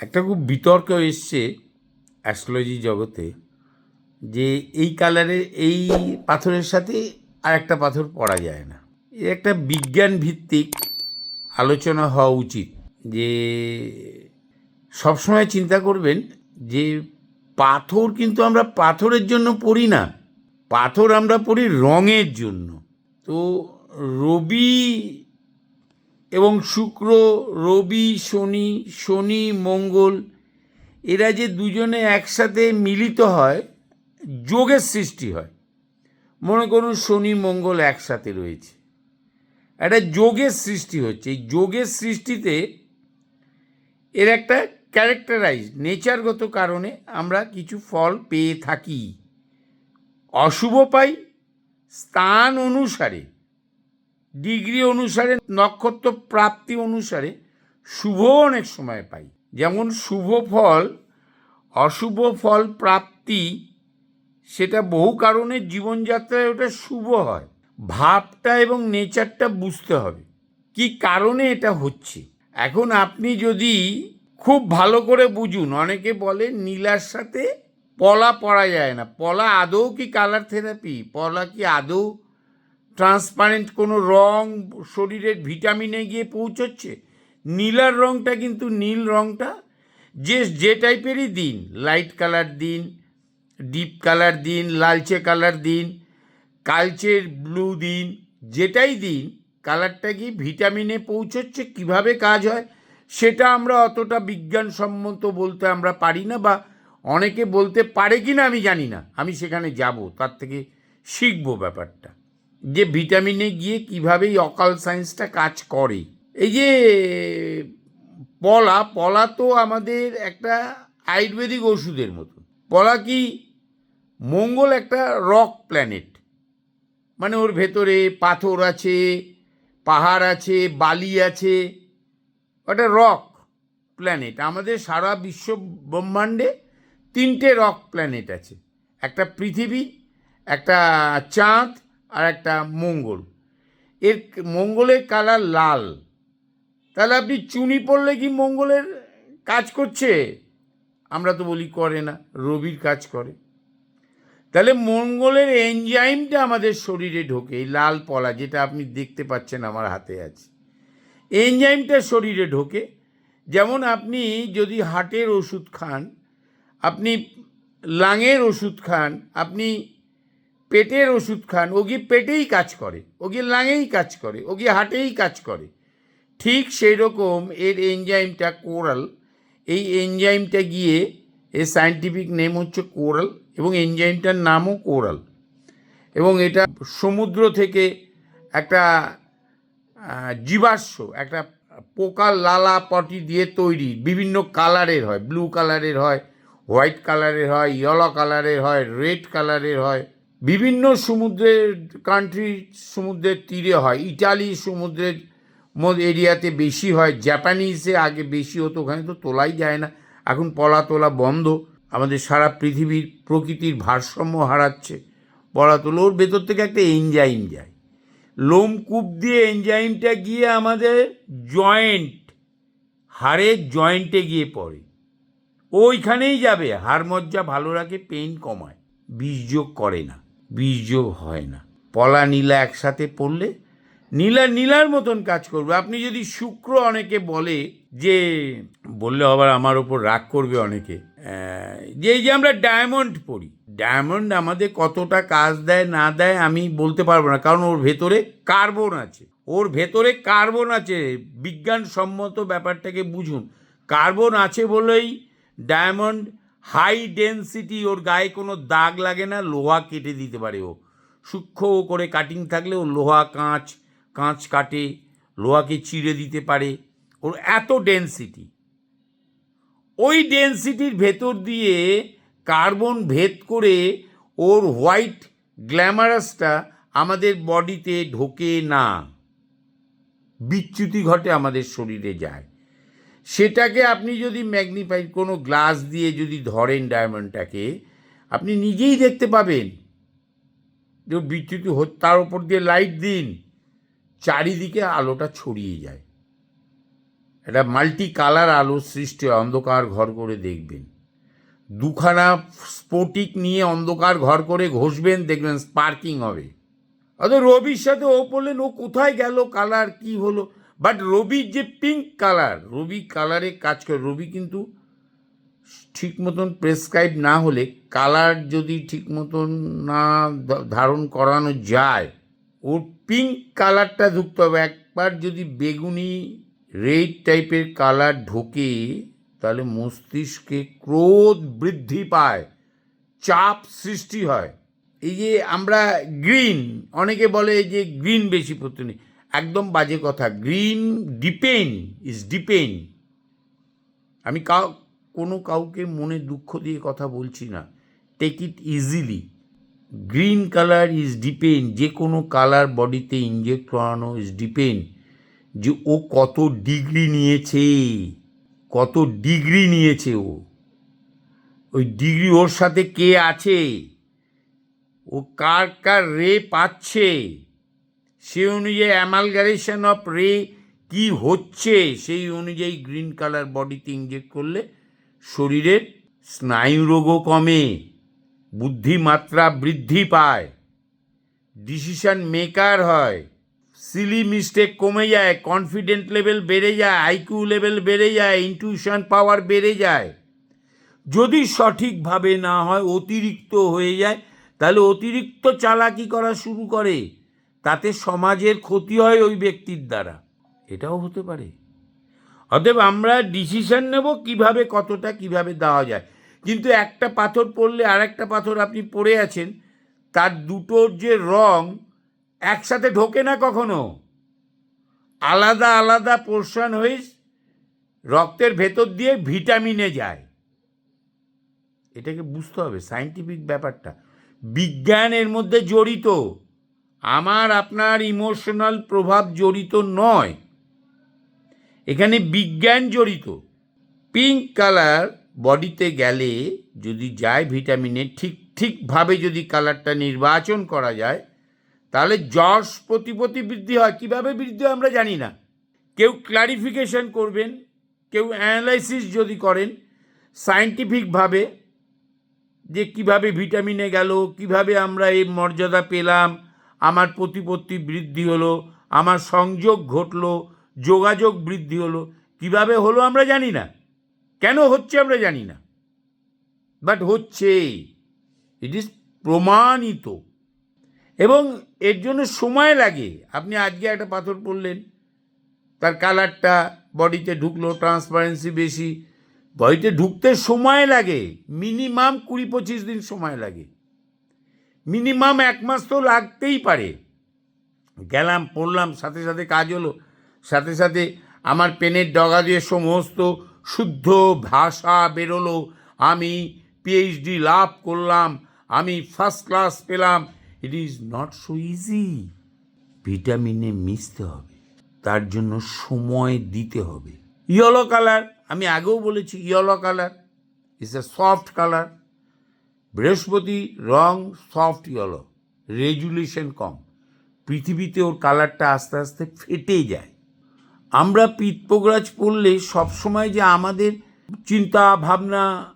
একটা খুব বিতর্ক এসছে অ্যাস্ট্রোলজি জগতে যে এই কালারের এই পাথরের সাথে আর একটা পাথর পড়া যায় না। এর একটা বিজ্ঞান ভিত্তিক আলোচনা হওয়া উচিত যে সবসময় চিন্তা করবেন যে পাথর কিন্তু আমরা পাথরের জন্য পড়ি না, পাথর আমরা পড়ি রঙের জন্য। তো রবি এবং শুক্র, রবি, শনি শনি, মঙ্গল, এরা যে দুজনে একসাথে মিলিত হয়, যোগের সৃষ্টি হয়। মনে করুন শনি, মঙ্গল একসাথে রয়েছে। একটা যোগের সৃষ্টি হচ্ছে। এই যোগের সৃষ্টিতে এর একটা ক্যারেক্টারাইজ নেচারগত কারণে আমরা কিছু ফল পেয়ে থাকি। অশুভ পাই, স্থান অনুসারে। ডিগ্রি অনুসারে, নক্ষত্র প্রাপ্তি অনুসারে শুভ অনেক সময় পাই। যেমন শুভ ফল, অশুভ ফল প্রাপ্তি, সেটা বহু কারণে জীবনযাত্রায় ওটা শুভ হয়। ভাবটা এবং নেচারটা বুঝতে হবে, কি কারণে এটা হচ্ছে। এখন আপনি যদি খুব ভালো করে বুঝুন, অনেকে বলে নীলার সাথে পলা পরা যায় না। পলা আদৌ কি কালার থেরাপি পলা কি আদৌ ট্রান্সপারেন্ট কোনো রং শরীরের ভিটামিনে গিয়ে পৌঁছচ্ছে? নীলার রংটা কিন্তু নীল রংটা। যে যে টাইপেরই দিন। লাইট কালার দিন, ডিপ কালার দিন, লালচে কালার দিন, কালচের ব্লু দিন, যেটাই দিন, কালারটা কি ভিটামিনে পৌঁছচ্ছে? কীভাবে কাজ হয়? সেটা আমরা অতটা বিজ্ঞানসম্মত বলতে আমরা পারি না বা অনেকে বলতে পারে কি না আমি জানি না। আমি সেখানে যাব, তার থেকে শিখব ব্যাপারটা। যে ভিটামিনে গিয়ে কীভাবে এই অকাল সায়েন্সটা কাজ করে। এই যে পলা পলা তো আমাদের একটা আয়ুর্বেদিক ওষুধের মতো। পলা কি মঙ্গল একটা রক প্ল্যানেট। মানে ওর ভেতরে পাথর আছে, পাহাড় আছে, বালি আছে, ওটা রক প্ল্যানেট। আমাদের সারা বিশ্ব ব্রহ্মাণ্ডে তিনটে রক প্ল্যানেট আছে। একটা পৃথিবী, একটা চাঁদ আর একটা মঙ্গল। এর মঙ্গলের কালার লাল। তাহলে আপনি চুনি পড়লে কি মঙ্গলের কাজ করছে? আমরা তো বলি করে না, রবির কাজ করে। তাহলে মঙ্গলের এনজাইমটা আমাদের শরীরে ঢোকে, এই লাল পলা যেটা আপনি দেখতে পাচ্ছেন আমার হাতে আছে। এনজাইমটা শরীরে ঢোকে। যেমন আপনি যদি হার্টের ওষুধ খান, আপনি লাঙের ওষুধ খান, আপনি পেটের ওষুধ খান, ওগি পেটেই কাজ করে, ওগি লাঙেই কাজ করে ও গিয়ে হাটেই কাজ করে। ঠিক সেই রকম এর এনজাইমটা কোরাল, এই এনজাইমটা গিয়ে এর সায়েন্টিফিক নেম হচ্ছে কোরাল এবং এনজাইমটার নামও কোরাল। এবং এটা সমুদ্র থেকে একটা জীবাশ্ম, একটা পোকার লালা পটি দিয়ে তৈরি, বিভিন্ন কালারের হয় ব্লু কালারের হয় হোয়াইট কালারের হয় ইয়েলো কালারের হয় রেড কালারের হয়। বিভিন্ন সমুদ্রের কান্ট্রি সমুদ্রের তীরে হয়। ইটালি সমুদ্রের এরিয়াতে বেশি হয়। জাপানিজে আগে বেশি হতো, ওখানে তো তোলাই যায় না। এখন পলা তোলা বন্ধ। আমাদের সারা পৃথিবীর প্রকৃতির ভারসাম্য হারাচ্ছে পলা তোলা ওর ভেতর থেকে একটা এনজাইম যায়। লোমকূপ দিয়ে এনজাইমটা গিয়ে আমাদের জয়েন্ট হাড়ের জয়েন্টে গিয়ে পড়ে। ওইখানেই যাবে। হাড় মজ্জা ভালো রাখে পেইন কমায়। বীজযোগ করে না। বীজযোগ হয় না। পলা, নীলা একসাথে পড়লে নীলা, নীলার মতন কাজ করবে। আপনি যদি শুক্র অনেকে বলে যে, বললে আবার আমার ওপর রাগ করবে অনেকে যে যে আমরা ডায়মন্ড পড়ি ডায়মন্ড আমাদের কতটা কাজ দেয়, না দেয় আমি বলতে পারব না। কারণ ওর ভেতরে কার্বন আছে। ওর ভেতরে কার্বন আছে। বিজ্ঞানসম্মত ব্যাপারটাকে বুঝুন। কার্বন আছে বলেই ডায়মন্ড হাই ডেন্সিটি, ওর গায়ে কোনো দাগ লাগে না, লোহা কেটে দিতে পারে ও। সূক্ষ্ম করে কাটিং থাকলে ও লোহা কাঁচ কাঁচ কাটে, লোহাকে চিড়ে দিতে পারে। ওর এত ডেন্সিটি। ওই ডেন্সিটির ভেতর দিয়ে কার্বন ভেদ করে ওর হোয়াইট গ্ল্যামারাসটা আমাদের বডিতে ঢোকে না। বিচ্যুতি ঘটে আমাদের শরীরে যায়। সেটাকে আপনি যদি ম্যাগনিফাই কোনো গ্লাস দিয়ে যদি ধরেন ডায়মন্ডটাকে আপনি নিজেই দেখতে পাবেন। যে বিচ্যুতি তার উপর দিয়ে লাইট দিন, চারিদিকে আলোটা ছড়িয়ে যায়। এটা মাল্টি কালার আলো সৃষ্টি অন্ধকার ঘর করে দেখবেন। দুখানা স্ফটিক নিয়ে অন্ধকার ঘর করে ঘষবেন, দেখবেন স্পার্কিং হবে। অত রবির সাথে ও বললেন, ও কোথায় গেল? কালার কি হলো? বাট রবির যে পিঙ্ক কালার রবি কালারে কাজ করে। রবি কিন্তু ঠিক মতন প্রেসক্রাইব না হলে কালার যদি ঠিক মতন না ধারণ করানো যায়, ওর পিঙ্ক কালারটা ঢুকতে হবে। একবার যদি বেগুনি রেড টাইপের কালার ঢোকে, তাহলে মস্তিষ্কে ক্রোধ বৃদ্ধি পায়, চাপ সৃষ্টি হয়। এই যে আমরা গ্রিন অনেকে বলে যে গ্রিন বেশি পড়তে নেই। একদম বাজে কথা। গ্রিন ডিপেন ইজ ডিপেন আমি কাউ, কোনো কাউকে মনে দুঃখ দিয়ে কথা বলছি না। Take it easily green colour is depend যে কোনো কালার বডিতে ইনজেক্ট করানো ইজ ডিপেন যে ও কত ডিগ্রি নিয়েছে, কত ডিগ্রি নিয়েছে ও। ওই ডিগ্রি ওর সাথে কে আছে? ও কার কার রে পাচ্ছে? সে অনুযায়ী অ্যামালগারেশন অফ রে কি হচ্ছে? সেই অনুযায়ী গ্রিন কালার বডিতে ইনজেক্ট করলে শরীরের স্নায়ু রোগও কমে, বুদ্ধিমাত্রা বৃদ্ধি পায় ডিসিশন মেকার হয় সিলি মিস্টেক কমে যায় কনফিডেন্ট লেভেল বেড়ে যায় আইকিউ লেভেল বেড়ে যায় ইনটিউশন পাওয়ার বেড়ে যায়। যদি সঠিকভাবে না হয়, অতিরিক্ত হয়ে যায়, তাহলে অতিরিক্ত চালাকি করা শুরু করে। তাতে সমাজের ক্ষতি হয় ওই ব্যক্তির দ্বারা। এটাও হতে পারে। অতএব আমরা ডিসিশন নেব কীভাবে, কতটা, কীভাবে দেওয়া যায়। কিন্তু একটা পাথর পড়লে আর একটা পাথর আপনি পড়ে আছেন, তার দুটোর যে রং একসাথে ঢোকে না কখনো? আলাদা আলাদা পোর্শন হয়ে রক্তের ভেতর দিয়ে ভিটামিনে যায়। এটাকে বুঝতে হবে সাইন্টিফিক ব্যাপারটা। বিজ্ঞান এর মধ্যে জড়িত। আমার আপনার ইমোশনাল প্রভাব জড়িত নয়। এখানে বিজ্ঞান জড়িত। পিঙ্ক কালার বডিতে গেলে যদি যায় ভিটামিনে ঠিক, ঠিকভাবে যদি কালারটা নির্বাচন করা যায়, তাহলে যশ প্রতিপতি বৃদ্ধি হয়। কীভাবে বৃদ্ধি হয় আমরা জানি না। কেউ ক্লারিফিকেশন করবেন, কেউ অ্যানালাইসিস যদি করেন সায়েন্টিফিকভাবে যে কীভাবে ভিটামিনে গেল, কীভাবে আমরা এই মর্যাদা পেলাম আমার প্রতিপত্তি বৃদ্ধি হলো, আমার সংযোগ ঘটলো, যোগাযোগ বৃদ্ধি হলো। কীভাবে হলো আমরা জানি না। কেন হচ্ছে আমরা জানি না। বাট হচ্ছে ইট ইজ প্রমাণিত। এবং এর জন্য সময় লাগে। আপনি আজকে একটা পাথর পড়লেন, তার কালারটা বডিতে ঢুকলো ট্রান্সপারেন্সি বেশি। বডিতে ঢুকতে সময় লাগে মিনিমাম কুড়ি পঁচিশ দিন সময় লাগে। মিনিমাম এক মাস তো লাগতেই পারে। গেলাম, পড়লাম, সাথে সাথে কাজ হলো। সাথে সাথে আমার পেনের ডগা দিয়ে সমস্ত শুদ্ধ ভাষা বেরোলো। আমি পিএইচডি লাভ করলাম, আমি ফার্স্ট ক্লাস পেলাম। It is not so easy ভিটামিনে মিশতে হবে, তার জন্য সময় দিতে হবে। ইয়েলো কালার, আমি আগেও বলেছি, yellow colour it's a soft colour বৃহস্পতি রং সফট ইয়েলো রেজুলেশন কম। পৃথিবীতে ওর কালারটা আস্তে আস্তে ফেটে যায়। আমরা পিতপোগরাজ পড়লে সবসময় যে আমাদের চিন্তা, ভাবনা,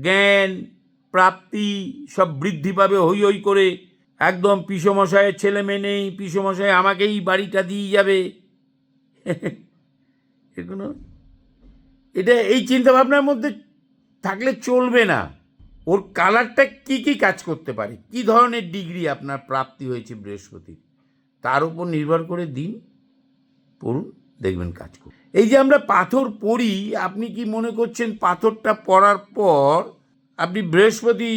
জ্ঞান, প্রাপ্তি সব বৃদ্ধি পাবে হই হই করে। একদম পিসমশায়ের ছেলে মেয়ে নেই পিসমশাই আমাকেই বাড়িটা দিয়ে যাবে। এগুলো, এটা এই চিন্তাভাবনার মধ্যে থাকলে চলবে না। ওর কালারটা কি কি কাজ করতে পারে? কি ধরনের ডিগ্রি আপনার প্রাপ্তি হয়েছে বৃহস্পতির তার উপর নির্ভর করে দিন, পড়ুন, দেখবেন কাজ করুন। এই যে আমরা পাথর পড়ি, আপনি কি মনে করছেন পাথরটা পড়ার পর আপনি বৃহস্পতি,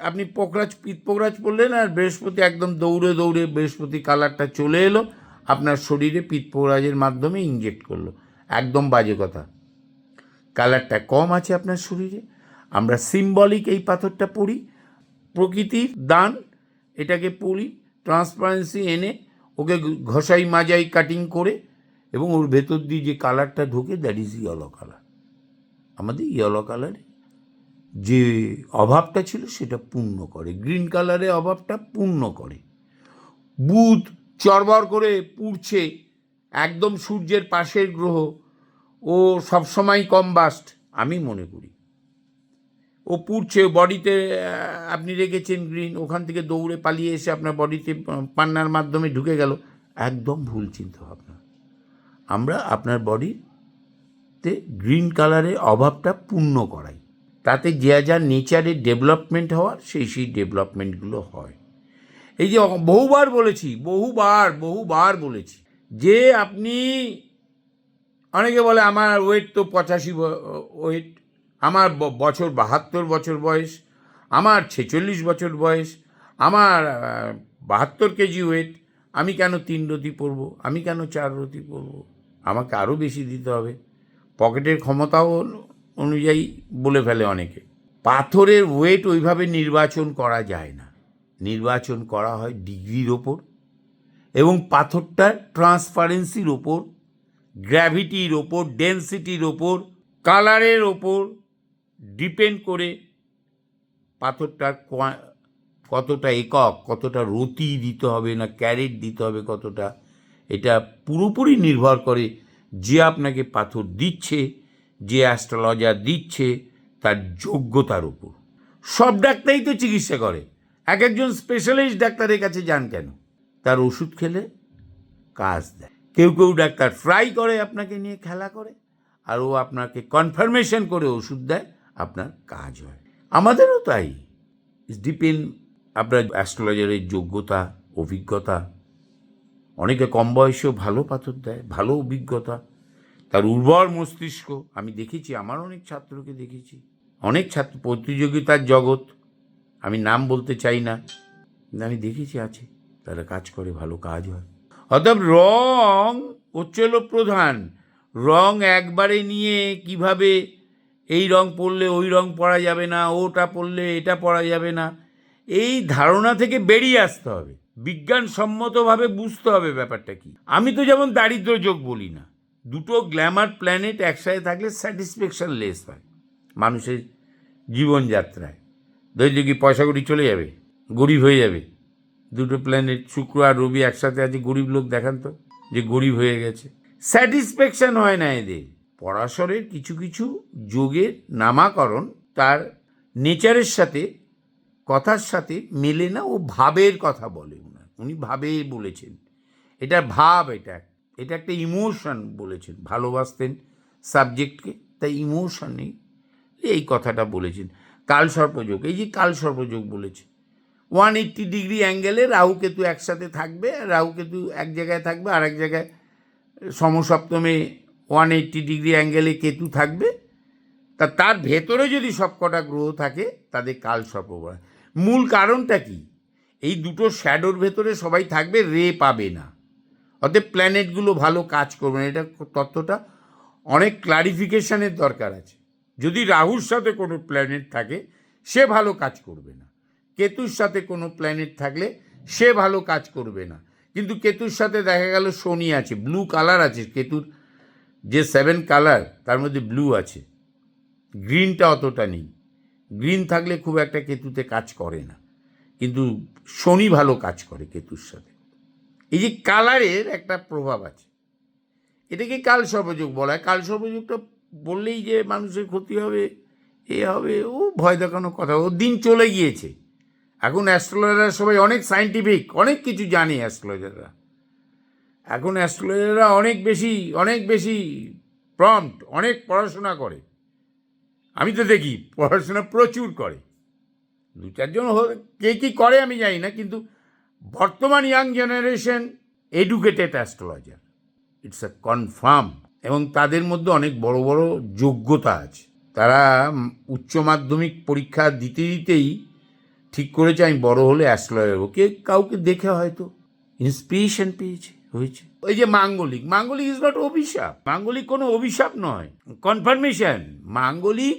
আপনি পোখরাজ, পিত পোখরাজ পড়লেন আর বৃহস্পতি একদম দৌড়ে দৌড়ে বৃহস্পতি কালারটা চলে এলো, আপনার শরীরে পিত পোখরাজের মাধ্যমে ইনজেক্ট করল। একদম বাজে কথা। কালারটা কম আছে আপনার শরীরে? আমরা সিম্বলিক এই পাথরটা পড়ি, প্রকৃতির দান, এটাকে পড়ি ট্রান্সপারেন্সি এনে, ওকে ঘষাই মাজাই কাটিং করে, এবং ওর ভেতর দিয়ে যে কালারটা ঢোকে দ্যাট ইজ ইয়েলো কালার আমাদের ইয়েলো কালারে যে অভাবটা ছিল, সেটা পূর্ণ করে। গ্রিন কালারে অভাবটা পূর্ণ করে। বুধ চরবর করে পুড়ছে, একদম সূর্যের পাশের গ্রহ, ও সবসময় কম বাস্ট আমি মনে করি। ও পুড়ছে, বডিতে আপনি রেখেছেন গ্রিন ওখান থেকে দৌড়ে পালিয়ে এসে আপনার বডিতে পান্নার মাধ্যমে ঢুকে গেল। একদম ভুল চিন্তা ভাবনা আমরা আপনার বডিতে গ্রিন কালারের অভাবটা পূর্ণ করাই। তাতে যা যা নেচারের ডেভেলপমেন্ট হওয়ার, সেই সেই ডেভেলপমেন্টগুলো হয়। এই যে, বহুবার বলেছি, বহুবার বহুবার বলেছি, যে আপনি, অনেকে বলে আমার ওয়েট তো পঁচাশি ওয়েট আমার বছর বাহাত্তর বছর বয়স, আমার ছেচল্লিশ বছর বয়স, আমার বাহাত্তর কেজি ওয়েট আমি কেন তিন রতি পরবো? আমি কেন চার রতি পরবো? আমাকে আরও বেশি দিতে হবে। পকেটের ক্ষমতাও অনুযায়ী বলে ফেলে অনেকে। পাথরের ওয়েট ওইভাবে নির্বাচন করা যায় না। নির্বাচন করা হয় ডিগ্রির ওপর এবং পাথরটার ট্রান্সপারেন্সির ওপর গ্র্যাভিটির ওপর ডেন্সিটির ওপর কালারের ওপর ডিপেন্ড করে পাথরটার কতটা একক, কতটা রতি দিতে হবে না, ক্যারেট দিতে হবে কতটা, এটা পুরোপুরি নির্ভর করে যে আপনাকে পাথর দিচ্ছে, যে অ্যাস্ট্রোলজার দিচ্ছে, তার যোগ্যতার উপর। সব ডাক্তারই তো চিকিৎসা করে। এক একজন স্পেশালিস্ট ডাক্তারের কাছে যান কেন? তার ওষুধ খেলে কাজ দেয়। কেউ কেউ ডাক্তার ফ্রাই করে আপনাকে নিয়ে খেলা করে, আর ও আপনাকে কনফার্মেশন করে ওষুধ দেয়। আপনার কাজ হয়। আমাদেরও তাই। ডিপেন্ড আপনার অ্যাস্ট্রোলজারের যোগ্যতা, অভিজ্ঞতা। অনেকে কম বয়সেও ভালো পাথর দেয়, ভালো অভিজ্ঞতা। তার উর্বর মস্তিষ্ক, আমি দেখেছি, আমার অনেক ছাত্রকে দেখেছি। অনেক ছাত্র, প্রতিযোগিতার জগৎ, আমি নাম বলতে চাই না। কিন্তু আমি দেখেছি আছে, তারা কাজ করে, ভালো কাজ হয়। অর্থাৎ রং হচ্ছে প্রধান। রং একবারে নিয়ে কীভাবে এই রং পরলে ওই রং পরা যাবে না, ওটা পরলে এটা পরা যাবে না। এই ধারণা থেকে বেরিয়ে আসতে হবে। বিজ্ঞানসম্মতভাবে বুঝতে হবে ব্যাপারটা কি। আমি তো যেমন দারিদ্র যোগ বলি না, দুটো গ্ল্যামার প্ল্যানেট একসাথে থাকলে স্যাটিসফ্যাকশন লেস হয় মানুষের জীবনযাত্রায়। ধৈর্য কি পয়সা করি চলে যাবে? গরিব হয়ে যাবে। দুটো প্ল্যানেট শুক্র আর রবি একসাথে আছে, গরিব লোক দেখান তো, যে গরিব হয়ে গেছে। স্যাটিসফ্যাকশন হয় না এদের। পরাশরের কিছু কিছু যোগের নামাকরণ তার নেচারের সাথে, কথার সাথে মেলে না, ও ভাবের কথা বলে উনার। উনি ভাবে বলেছেন। এটা ভাব, এটা এটা একটা ইমোশন বলেছেন, ভালোবাসতেন সাবজেক্টকে, তাই ইমোশনে এই কথাটা বলেছেন। কাল সর্পযোগ এই যে কাল সর্পযোগ বলেছে। ওয়ান এইট্টি ডিগ্রি অ্যাঙ্গেলে রাহু কেতু একসাথে থাকবে রাহু কেতু এক জায়গায় থাকবে আর এক জায়গায় সমসপ্তমে ওয়ান এইট্টি ডিগ্রি অ্যাঙ্গেলে কেতু থাকবে। তা তার ভেতরে যদি সবকটা গ্রহ থাকে, তাদের কাল সর্প মূল কারণটা কি? এই দুটো শ্যাডোর ভেতরে সবাই থাকবে, রে পাবে না। অতএব প্ল্যানেটগুলো ভালো কাজ করবে না। এটা তত্ত্বটা অনেক ক্লারিফিকেশানের দরকার আছে। যদি রাহুর সাথে কোনো প্ল্যানেট থাকে, সে ভালো কাজ করবে না। কেতুর সাথে কোনো প্ল্যানেট থাকলে, সে ভালো কাজ করবে না। কিন্তু কেতুর সাথে দেখা গেল শনি আছে, ব্লু কালার আছে কেতুর। যে সেভেন কালার তার মধ্যে ব্লু আছে। গ্রিনটা অতটা নেই। গ্রিন থাকলে খুব একটা কেতুতে কাজ করে না। কিন্তু শনি ভালো কাজ করে কেতুর সাথে। এই যে কালারের একটা প্রভাব আছে। এটাকে কাল সর্বযোগ বলা হয়। কাল সর্বযোগটা বললেই যে মানুষের ক্ষতি হবে, এ হবে, ও ভয় দেখানো কথা। ও দিন চলে গিয়েছে। এখন অ্যাস্ট্রোলজাররা সবাই অনেক সাইন্টিফিক অনেক কিছু জানে অ্যাস্ট্রোলজাররা এখন অ্যাস্ট্রোলজাররা অনেক বেশি অনেক বেশি প্রম্পট অনেক পড়াশোনা করে। আমি তো দেখি, পড়াশোনা প্রচুর করে। দু চারজন কে কী করে আমি জানি না, কিন্তু বর্তমান young generation educated astrologer it's a confirm এবং তাদের মধ্যে অনেক বড় বড় যোগ্যতা আছে। তারা উচ্চ মাধ্যমিক পরীক্ষা দিতে দিতেই ঠিক করেছে, আমি বড় হলে অ্যাস্ট্রোলজার হব। কে কাউকে দেখে হয়তো ইন্সপিরেশন পেয়েছে। হয়েছে। ওই যে মাঙ্গলিক মাঙ্গলিক ইজ নট অভিশাপ। মাঙ্গলিক কোনো অভিশাপ নয়। কনফার্মেশন মাঙ্গলিক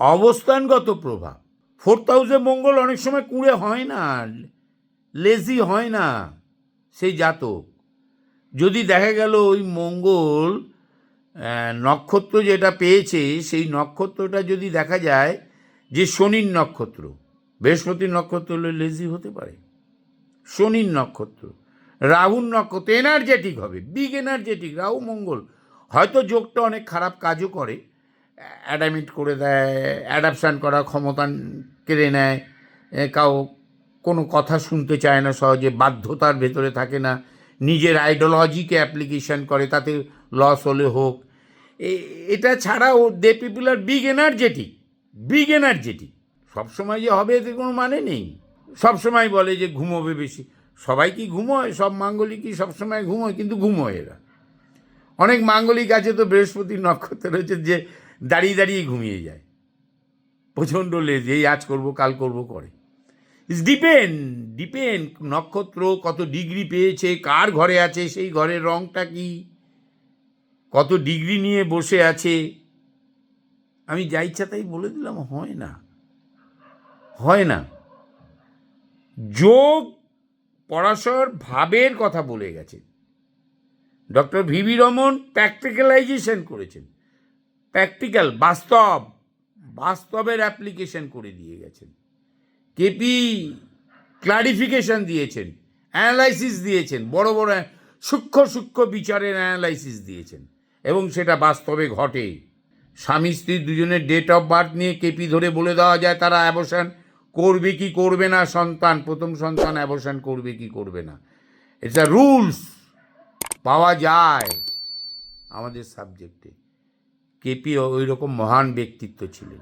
অবস্থানগত প্রভাব। ফোর্থ হাউসে মঙ্গল অনেক সময় কুঁড়ে হয় না লেজি হয় না, সেই জাতক। যদি দেখা গেল ওই মঙ্গল নক্ষত্র যেটা পেয়েছে, সেই নক্ষত্রটা যদি দেখা যায় যে শনির নক্ষত্র, বৃহস্পতির নক্ষত্র হলে লেজি হতে পারে। শনির নক্ষত্র। রাহুর নক্ষত্র এনার্জেটিক হবে বিগ এনার্জেটিক রাহু মঙ্গল। হয়তো যোগটা অনেক খারাপ কাজও করে অ্যাডামিট করে দেয় অ্যাডাপশান করার ক্ষমতা কেড়ে নেয় কাউ কোনো কথা শুনতে চায় না, সহজে বাধ্যতার ভেতরে থাকে না, নিজের আইডিওলজিকে অ্যাপ্লিকেশান করে, তাতে লস হলে হোক। এটা ছাড়াও they people are big energetic big energetic সবসময় যে হবে এতে কোনো মানে নেই। সবসময় বলে যে ঘুমোবে বেশি। সবাই কি ঘুমোয়? সব মাঙ্গলিকই সবসময় ঘুমোয়? কিন্তু ঘুমোয় এরা। অনেক মাঙ্গলিক আছে তো, বৃহস্পতির নক্ষত্র রয়েছে যে দাঁড়িয়ে দাঁড়িয়ে ঘুমিয়ে যায়। প্রচণ্ড লেজ এই আজ করব, কাল করব করে। ইটস ডিপেন্ড ডিপেন্ড নক্ষত্র কত ডিগ্রি পেয়েছে, কার ঘরে আছে, সেই ঘরের রংটা কি, কত ডিগ্রি নিয়ে বসে আছে। আমি যা ইচ্ছা তাই বলে দিলাম, হয় না। হয় না। যোগ পরাশর ভাবের কথা বলে গেছেন। ডক্টর ভিবি রমন প্র্যাকটিক্যালাইজেশন করেছেন। প্র্যাকটিক্যাল, বাস্তব, বাস্তবের অ্যাপ্লিকেশন করে দিয়ে গেছেন। কেপি ক্লারিফিকেশন দিয়েছেন, অ্যানালাইসিস দিয়েছেন, বড় বড় সূক্ষ্ম সূক্ষ্ম বিচারের অ্যানালাইসিস দিয়েছেন এবং সেটা বাস্তবে ঘটে। স্বামী স্ত্রী দুজনের ডেট অফ বার্থ নিয়ে কেপি ধরে বলে দেওয়া যায়, তারা অ্যাবসান করবে কি করবে না সন্তান, প্রথম সন্তান অ্যাবর্শন করবে কি করবে না। ইটস আ রুলস পাওয়া যায় আমাদের সাবজেক্টে কেপি ওই রকম মহান ব্যক্তিত্ব ছিলেন।